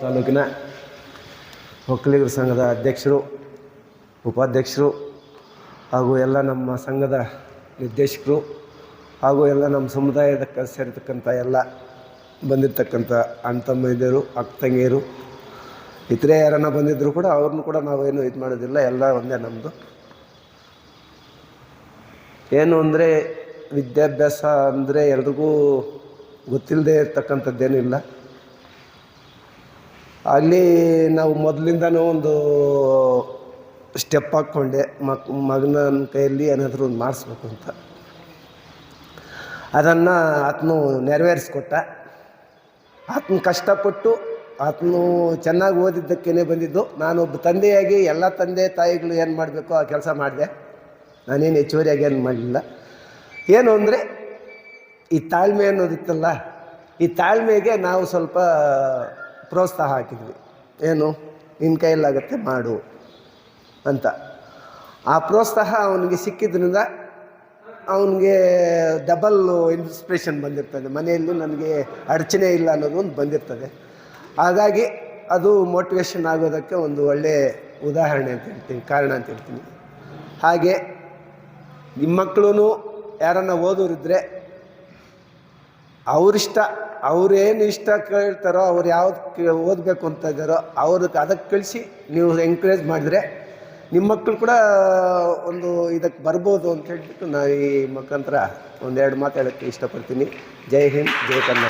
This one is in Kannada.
ತಾಲೂಕಿನ ಒಕ್ಕಲಿಗರ ಸಂಘದ ಅಧ್ಯಕ್ಷರು, ಉಪಾಧ್ಯಕ್ಷರು ಹಾಗೂ ಎಲ್ಲ ನಮ್ಮ ಸಂಘದ ನಿರ್ದೇಶಕರು ಹಾಗೂ ಎಲ್ಲ ನಮ್ಮ ಸಮುದಾಯದ ಸೇರಿರ್ತಕ್ಕಂಥ ಎಲ್ಲ ಬಂದಿರತಕ್ಕಂಥ ಅಣ್ಣ ತಮ್ಮಂದಿರು ಅಕ್ಕ ತಂಗಿಯರು ಇತರೆ ಯಾರನ್ನ ಬಂದಿದ್ದರೂ ಕೂಡ ಅವ್ರನ್ನೂ ಕೂಡ ನಾವೇನು ಇದು ಮಾಡೋದಿಲ್ಲ, ಎಲ್ಲ ಒಂದೇ ನಮ್ಮದು ಏನು ಅಂದರೆ ವಿದ್ಯಾಭ್ಯಾಸ ಅಂದರೆ ಎಲ್ರಿಗೂ ಗೊತ್ತಿಲ್ಲದೆ ಇರ್ತಕ್ಕಂಥದ್ದೇನಿಲ್ಲ. ಅಲ್ಲಿ ನಾವು ಮೊದಲಿಂದನೂ ಒಂದು ಸ್ಟೆಪ್ ಹಾಕ್ಕೊಂಡೆ. ಮಕ್, ಮಗನ ಕೈಯಲ್ಲಿ ಏನಾದರೂ ಒಂದು ಮಾಡಿಸ್ಬೇಕು ಅಂತ. ಅದನ್ನು ಆತನು ನೆರವೇರಿಸ್ಕೊಟ್ಟ. ಆತನ ಕಷ್ಟಪಟ್ಟು ಆತನು ಚೆನ್ನಾಗಿ ಓದಿದ್ದಕ್ಕೇ ಬಂದಿದ್ದು. ನಾನೊಬ್ಬ ತಂದೆಯಾಗಿ ಎಲ್ಲ ತಂದೆ ತಾಯಿಗಳು ಏನು ಮಾಡಬೇಕು ಆ ಕೆಲಸ ಮಾಡಿದೆ. ನಾನೇನು ಹೆಚ್ಚುವರಿಯಾಗಿ ಏನು ಮಾಡಲಿಲ್ಲ. ಏನು ಅಂದರೆ ಈ ತಾಳ್ಮೆ ಅನ್ನೋದಿತ್ತಲ್ಲ, ಈ ತಾಳ್ಮೆಗೆ ನಾವು ಸ್ವಲ್ಪ ಪ್ರೋತ್ಸಾಹ ಹಾಕಿದ್ವಿ. ಏನು? ನಿನ್ನ ಕೈಯಲ್ಲಾಗತ್ತೆ ಮಾಡು ಅಂತ. ಆ ಪ್ರೋತ್ಸಾಹ ಅವನಿಗೆ ಸಿಕ್ಕಿದ್ರಿಂದ ಅವನಿಗೆ ಡಬಲ್ ಇನ್ಸ್ಪಿರೇಷನ್ ಬಂದಿರ್ತದೆ. ಮನೆಯಲ್ಲೂ ನನಗೆ ಅಡಚಣೆ ಇಲ್ಲ ಅನ್ನೋದು ಒಂದು ಬಂದಿರ್ತದೆ. ಹಾಗಾಗಿ ಅದು ಮೋಟಿವೇಶನ್ ಆಗೋದಕ್ಕೆ ಒಂದು ಒಳ್ಳೆಯ ಉದಾಹರಣೆ ಅಂತ ಹೇಳ್ತೀನಿ, ಕಾರಣ ಅಂತ ಹೇಳ್ತೀನಿ. ಹಾಗೆ ನಿಮ್ಮ ಮಕ್ಕಳು ಯಾರನ್ನ ಓದೋರಿದ್ದರೆ ಅವರಿಷ್ಟ ಅವ್ರೇನು ಇಷ್ಟ ಕೇಳ್ತಾರೋ, ಅವ್ರು ಯಾವ್ದು ಓದಬೇಕು ಅಂತ ಇದ್ದಾರೋ ಅವ್ರಿಗೆ ಅದಕ್ಕೆ ಕಳಿಸಿ ನೀವು ಎಂಕರೇಜ್ ಮಾಡಿದ್ರೆ ನಿಮ್ಮ ಮಕ್ಕಳು ಕೂಡ ಒಂದು ಇದಕ್ಕೆ ಬರ್ಬೋದು ಅಂತ ಹೇಳ್ಬಿಟ್ಟು ನಾನು ಈ ಮುಖಾಂತರ ಒಂದೆರಡು ಮಾತು ಹೇಳೋಕ್ಕೆ ಇಷ್ಟಪಡ್ತೀನಿ. ಜೈ ಹಿಂದ್, ಜೈ ಕನ್ನಡ